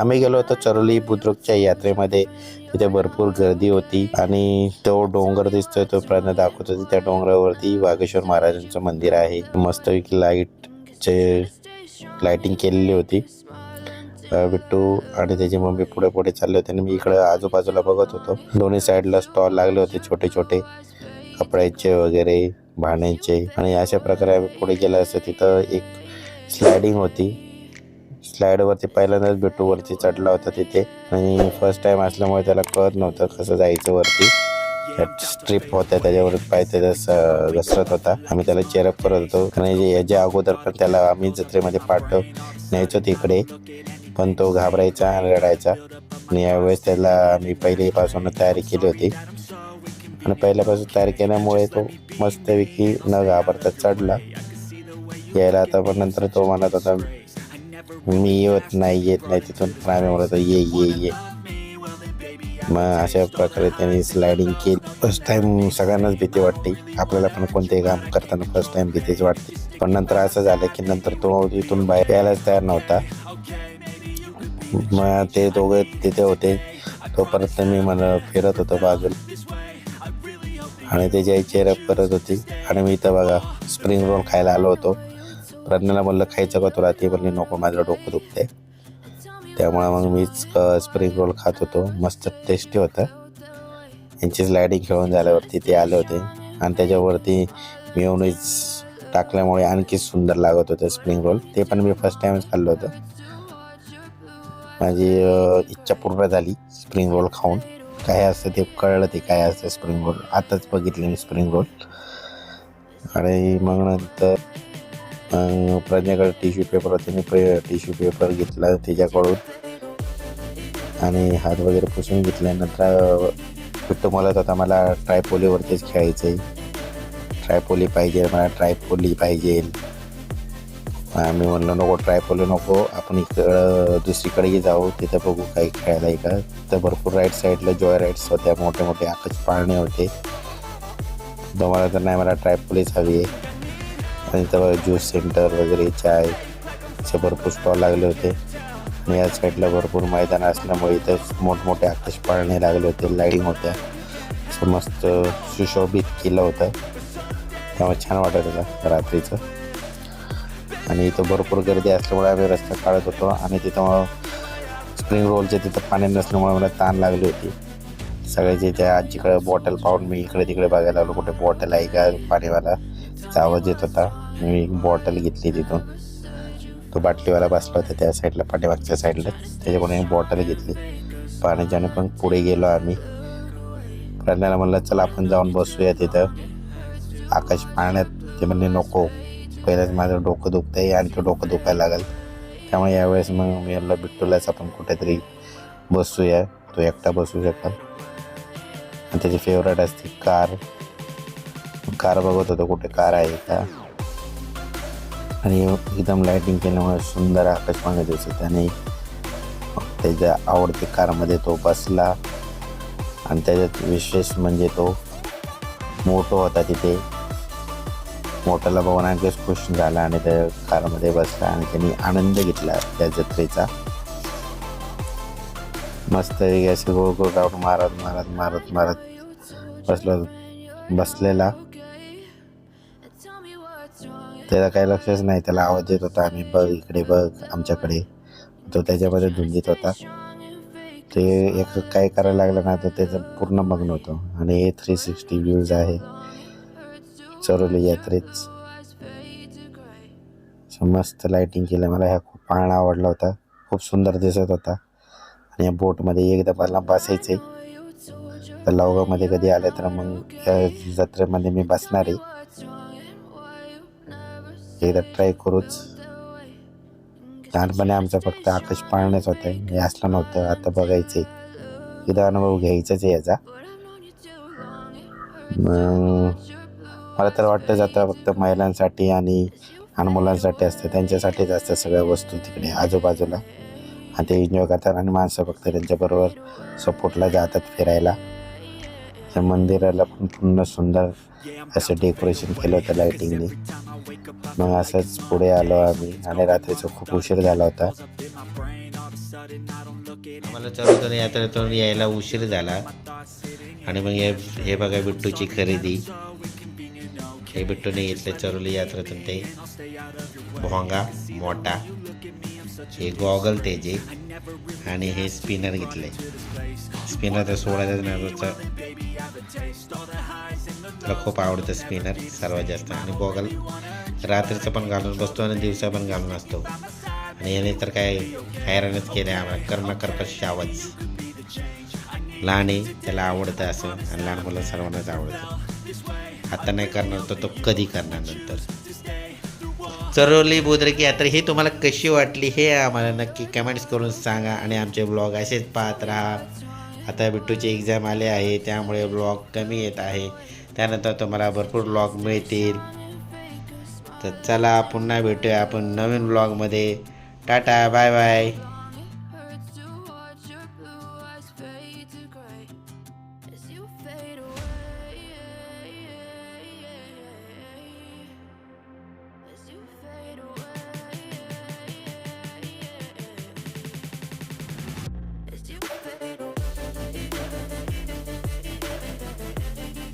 आम्ही गेलो होतो चरोली बुद्रुकच्या यात्रेमध्ये. तिथे भरपूर गर्दी होती आणि तो डोंगर दिसतोय तो प्रयत्न दाखवत त्या डोंगरावरती वागेश्वर महाराजांचं मंदिर आहे. मस्तपैकी लाईटचे लाईटिंग केलेली होती. बिट्टू आणि त्याची मम्मी पुढे पुढे चालले होते आणि मी इकडं आजूबाजूला बघत होतो. दोन्ही साईडला स्टॉल लागले होते छोटे छोटे. कपड्याचे वगैरे भाण्यांचे आणि अशा प्रकारे आम्ही पुढे गेलं असतं. तिथं एक स्लायडिंग होती. स्लाईडवरती पहिल्यांदाच बिट्टू वरती चढला होता तिथे. आणि फर्स्ट टाइम असल्यामुळे त्याला कळत नव्हतं कसं जायचं वरती. स्ट्रीप होत्या त्याच्यावर पाय त्याचा घसरत होता. आम्ही त्याला चेअरअप करत होतो. आणि जे- याच्या अगोदर पण त्याला आम्ही जत्रेमध्ये पाठव न्यायचो तिकडे. पण तो घाबरायचा आणि रडायचा. आणि यावेळेस त्याला आम्ही पहिलेपासून तयारी केली होती. आणि पहिल्यापासून तयारी केल्यामुळे तो मस्तपैकी न घाबरता चढला. यायला आता पण नंतर तो म्हणत होता मी येत नाही येत नाही तिथून पण आम्ही ये ये ये. मग अशा प्रकारे त्यांनी स्लायडिंग केली. फर्स्ट टाईम सगळ्यांनाच भीती वाटते आपल्याला पण कोणतेही काम करताना फर्स्ट टाइम भीतीच वाटते. पण नंतर असं झालं की नंतर तो इथून बाहेर यायलाच तयार नव्हता. मग ते दोघे तिथे होते. तोपर्यंत मी मला फिरत होतो बाजूला. आणि त्याची आई चेअरअप करत होती. आणि मी इथं बघा स्प्रिंग रोल खायला आलो होतो. प्रज्ञाला म्हणलं खायचं का तुला? ते म्हणले नको माझं डोकं दुखते त्यामुळे मग मीच स्प्रिंग रोल खात होतो. मस्त टेस्टी होतं. यांची स्लायडिंग खेळून झाल्यावरती ते आले होते. आणि त्याच्यावरती मिळूनच टाकल्यामुळे आणखी सुंदर लागत होतं स्प्रिंग रोल ते पण मी फर्स्ट टाइमच खाल्लं होतं. माझी इच्छा पूर्ण झाली स्प्रिंग रोल खाऊन. काय असतं ते कळलं ते काय असतं स्प्रिंग रोल आताच बघितले मी स्प्रिंग रोल आणि मग नंतर मग प्रज्ञाकडे टिश्यू पेपर होते. मी टिश्यू पेपर घेतला त्याच्याकडून. आणि हात वगैरे पुसून घेतल्यानंतर बिट्टू म्हणत होता मला ट्रायपोलीवरतीच खेळायचं आहे ट्रायपोली पाहिजे मला ट्रायपोली पाहिजे. आम्ही म्हणलं नको ट्रायपोली नको. आपण इकडं दुसरीकडेही जाऊ. तिथं बघू काही खेळायला आहे का. तर भरपूर राईट साईडला जॉय राईड्स होत्या. मोठे मोठे आकाश पाळणे होते. तो मला तर नाही मला ट्रायपोलीच हवी आहे. इथं ज्यूस सेंटर वगैरे चाय असे भरपूर स्टॉल लागले होते. आणि या साईडला भरपूर मैदान असल्यामुळे इथं मोठमोठे आकाश पाळणे लागले होते लाईटिंग होत्या. असं मस्त सुशोभित केलं होतं. त्यामुळे छान वाटत होतं रात्रीचं. आणि इथं भरपूर गर्दी असल्यामुळे आम्ही रस्ता काढत होतो आणि तिथं स्प्रिंग रोलच्या तिथं पाणी नसल्यामुळे मला ताण लागली होती. सगळ्याचे त्या आजीकडे बॉटल पाहून मी इकडे तिकडे बघायला लागलो कुठे बॉटल आहे का? पाणीवाला. त्याचा आवाज येत होता. मी एक बॉटल घेतली तिथून. तो बाटलीवाला बसला होता त्या साईडला पाठीमागच्या साईडला त्याच्याकडून एक बॉटल घेतली. पाण्याच्याने पण पुढे गेलो आम्ही. प्रज्ञाला म्हणलं चला आपण जाऊन बसूया तिथं. आकाश पाण्यात ते म्हणले नको. पहिल्याच माझं डोकं दुखतं आहे आणखी डोकं दुखायला लागेल. त्यामुळे यावेळेस मग मी म्हणलं बिट्टूलाच आपण कुठेतरी बसूया. तो एकटा बसू शकाल. आणि त्याची फेवरेट असते कार. कार बघत होतो कुठे कार आहे का? आणि एकदम लाईटिंग केल्यामुळे सुंदर आकाश पाहण्यात दिसत आणि त्याच्या आवडती कारमध्ये तो बसला. आणि त्याच्यात विशेष म्हणजे तो मोठो होता तिथे. मोठ्याला बघून आणखीच खुश झाला आणि त्या कारमध्ये बसला आणि त्यांनी आनंद घेतला त्या जत्रेचा. मस्त असे गोळ गोळ राऊंड मारत मारत मारत मारत बसला बसलेला. त्याला काही लक्षच नाही त्याला आवाज येत होता आम्ही बघ इकडे बघ आमच्याकडे. तो त्याच्यामध्ये धुंदीत होता. ते एक काय करायला लागलं ना तर त्याचं पूर्ण मग्न होतं. आणि हे थ्री सिक्स्टी व्ह्यूज आहे. चरोली यात्रेत. मस्त लाईटिंग केलं. मला ह्या खूप पाहणं आवडला होता. खूप सुंदर दिसत होता. आणि या बोटमध्ये एकदा मला बसायचं. आहे तर लवगामध्ये कधी आलं तर मग या जत्रेमध्ये मी बसणार आहे. एकदा ट्राय करूच. लहानपणी आमचा फक्त आकाश पाळणंच होतं. हे असलं नव्हतं. आता बघायचं आहे एकदा अनुभव घ्यायचाच आहे याचा. मला तर वाटतं जातं फक्त महिलांसाठी आणि लहान मुलांसाठी असतं. त्यांच्यासाठीच असतं सगळ्या वस्तू तिकडे आजूबाजूला. आणि ते एन्जॉय करतात आणि माणसं फक्त त्यांच्याबरोबर सपोर्टला जातात फिरायला. त्या मंदिराला पण पूर्ण सुंदर असं डेकोरेशन केलं होतं लाईटिंगने मग असंच पुढे आलो आम्ही आणि रात्रीचा खूप उशीर झाला होता. आम्हाला चरोतून यात्रेतून यायला उशीर झाला. आणि मग हे हे बघा बिट्टूची खरेदी. हे बिट्टूने घेतले चरोली यात्रेतून ते भोंगा मोठा हे गॉगल त्याचे आणि हे स्पिनर घेतले. स्पिनर तर सोळा त्याला खूप आवडतं स्पिनर सर्वात जास्त. आणि गॉगल. रात्रीचं पण घालून बसतो आणि दिवसा पण घालून असतो. आणि याने तर काय हैराणच केलं आम्हाला. कर्म कर्कश आवाज. लहान आहे त्याला आवडतं असं आणि लहान मुलं सर्वांनाच आवडतं. आता नाही करणार तर तो कधी करणार नंतर. चरवली बुद्रकी यात्रा ही तुम्हाला कशी वाटली हे आम्हाला नक्की कमेंट्स करून सांगा आणि आमचे ब्लॉग असेच पाहत राहा. आता बिट्टूचे एक्झाम आले आहे त्यामुळे ब्लॉग कमी येत आहे. त्यानंतर तुम्हाला भरपूर ब्लॉग मिळतील. तर चला पुन्हा भेटूया आपण नवीन ब्लॉगमध्ये टाटा बाय बाय